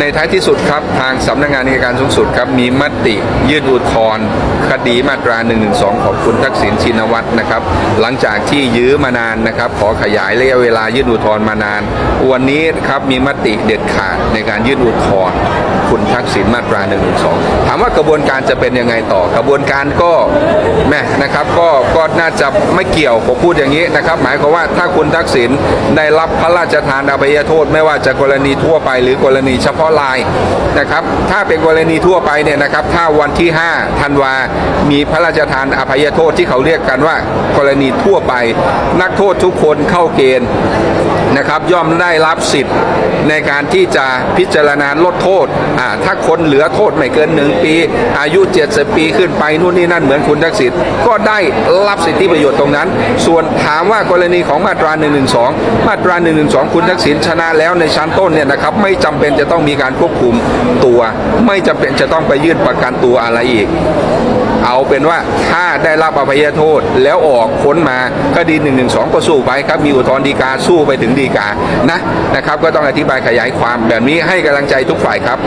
ในท้ายที่สุดครับ ทางสำนักงานอัยการสูงสุดครับ มีมติยื่นอุทธรณ์คดีมาตรา 112 ของคุณทักษิณชินวัตรนะครับ หลังจากที่ยื้อมานานนะครับ ขอขยายระยะเวลายื่นอุทธรณ์มานาน วันนี้ครับมีมติเด็ดขาดในการยื่นอุทธรณ์คุณทักษิณมาตรา 112 ถามว่ากระบวนการจะเป็นยังไงต่อกระบวนการก็แม่นะครับก็ ก็น่าจะไม่เกี่ยวผมพูดอย่างนี้นะครับ หมายความว่าถ้าคุณทักษิณได้รับพระราชทานอภัยโทษ ไม่ว่าจะกรณีทั่วไปหรือกรณีเฉพาะรายนะครับถ้าเป็นกรณีทั่วไปเนี่ยนะครับถ้าวันที่5ธันวา มีพระราชทานอภัยโทษที่เขาเรียกกันว่า กรณีทั่วไป นักโทษทุกคนเข้าเกณฑ์ นะครับย่อมได้รับสิทธิ์ในการที่จะพิจารณาลดโทษอ่าถ้าคนเหลือโทษไม่เกินหนึ่งปี อายุ 70 ปีขึ้นไปนู่นนี่นั่นเหมือนคุณทักษิณก็ได้รับสิทธิประโยชน์ตรงนั้น ส่วนถามว่ากรณีของมาตรา 112 มาตรา 112 คุณทักษิณชนะแล้วในชั้นต้นเนี่ยนะครับไม่จำเป็นจะต้องมีการควบคุมตัว ไม่จำเป็นจะต้องไปยื่นประกันตัวอะไรอีก เอาเป็นว่าถ้าได้รับอภัยโทษแล้วออกค้นมาคดี1นึก็สู้ไปครับมีอุทธรณ์ฎีกาสู้ไปถึงฎีกานะนะครับก็ต้องอธิบายขยายความแบบนี้ให้กำลังใจทุกฝ่ายครับ